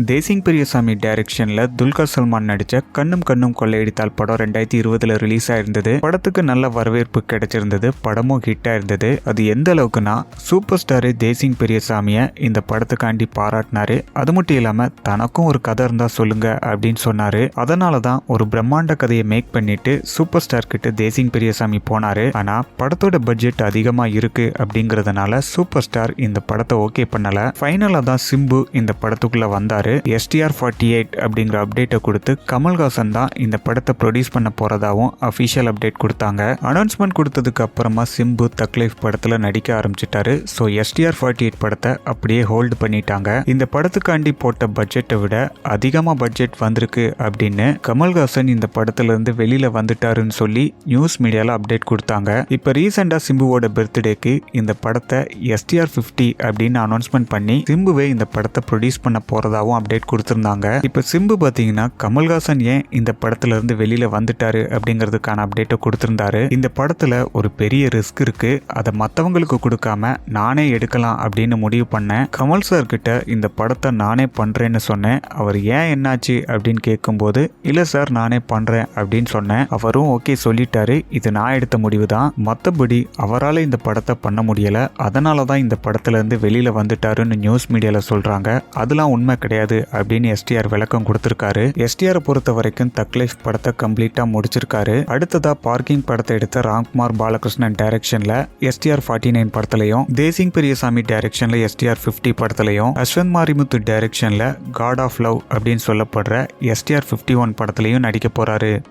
தேசிங் பெரியசாமி டைரக்ஷனில் துல்கர் சல்மான் நடித்த கண்ணும் கண்ணும் கொள்ளையடித்தால் படம் ரெண்டாயிரத்தி இருபதுல ரிலீஸ் ஆயிருந்தது. படத்துக்கு நல்ல வரவேற்பு கிடைச்சிருந்தது. படமும் ஹிட் ஆயிருந்தது. அது எந்த அளவுக்குன்னா சூப்பர் ஸ்டாரு தேசிங் பெரியசாமியை இந்த படத்துக்காண்டி பாராட்டினாரு. அது மட்டும் இல்லாமல் தனக்கும் ஒரு கதை இருந்தால் சொல்லுங்க அப்படின்னு சொன்னாரு. அதனால தான் ஒரு பிரம்மாண்ட கதையை மேக் பண்ணிட்டு சூப்பர் ஸ்டார் கிட்ட தேசிங் பெரியசாமி போனாரு. ஆனால் படத்தோட பட்ஜெட் அதிகமாக இருக்கு அப்படிங்கிறதுனால சூப்பர் ஸ்டார் இந்த படத்தை ஓகே பண்ணல. ஃபைனலாக தான் சிம்பு இந்த படத்துக்குள்ள வந்தார். எஸ்டிஆர் ஃபார்ட்டி எயிட் அப்படிங்கிற அப்டேட்டை கொடுத்து கமல்ஹாசன் தான் இந்த படத்தை ப்ரொடியூஸ் பண்ண போறதாவும் அஃபிஷியல் அப்டேட் கொடுத்தாங்க. அனௌன்ஸ்மெண்ட் கொடுத்ததுக்கு அப்புறமா சிம்பு தக்லீஃப் படத்தில் நடிக்க ஆரம்பிச்சிட்டாரு. ஸோ எஸ்டிஆர் ஃபார்ட்டி எயிட் படத்தை அப்படியே ஹோல்டு பண்ணிட்டாங்க. இந்த படத்துக்காண்டி போட்ட பட்ஜெட்டை விட அதிகமாக பட்ஜெட் வந்திருக்கு அப்படின்னு கமல்ஹாசன் இந்த படத்துலேருந்து வெளியில் வந்துட்டாருன்னு சொல்லி நியூஸ் மீடியாவில் அப்டேட் கொடுத்தாங்க. இப்போ ரீசெண்டாக சிம்புவோட பர்த்டேக்கு இந்த படத்தை எஸ்டிஆர் ஃபிஃப்டி அப்படின்னு அனௌன்ஸ்மெண்ட் பண்ணி சிம்புவே இந்த படத்தை ப்ரொடியூஸ் பண்ண அப்டேட் கொடுத்துருந்தாங்க. இப்போ சிம்பு பார்த்தீங்கன்னா கமல்ஹாசன் ஏன் இந்த படத்துல இருந்து வெளியில வந்துட்டாரு அப்படிங்கிறதுக்கான அப்டேட்டை கொடுத்துருந்தாரு. இந்த படத்துல ஒரு பெரிய ரிஸ்க் இருக்கு. அதை மற்றவங்களுக்கு கொடுக்காம நானே எடுக்கலாம் அப்படின்னு முடிவு பண்ணேன் கமல் சார் கிட்ட இந்த படத்தை நானே பண்றேன்னு சொன்னேன் அவர் ஏன் என்னாச்சு அப்படின்னு கேட்கும்போது இல்ல சார் நானே பண்றேன் அப்படின்னு சொன்னேன் அவரும் ஓகே சொல்லிட்டாரு. இது நான் எடுத்த முடிவு தான் மற்றபடி அவரால் இந்த படத்தை பண்ண முடியல. அதனால தான் இந்த படத்துல இருந்து வெளியில வந்துட்டாருன்னு நியூஸ் மீடியால சொல்றாங்க. அதெல்லாம் உண்மை கிடையாது. அப்படின்னு எஸ்டிஆர் விளக்கம் கொடுத்திருக்காரு. எஸ்டிஆர் பொறுத்த வரைக்கும் தக்லைஃப் படத்தை கம்ப்ளீட்டா முடிச்சிருக்காரு. அடுத்ததா பார்க்கிங் படத்தை எடுத்த ராம்குமார் பாலகிருஷ்ணன் டைரக்ஷன்ல எஸ்டிஆர் ஃபார்ட்டி நைன் படத்திலையும் தேசிங் பெரியசாமி டைரக்ஷன்ல எஸ்டிஆர் பிப்டி படத்திலையும் அஸ்வந்த் மாரிமுத்து டைரக்ஷன்ல காட் ஆஃப் லவ் அப்படின்னு சொல்லப்படுற எஸ்டிஆர் ஃபிஃப்டி ஒன் படத்திலையும் நடிக்க போறாரு.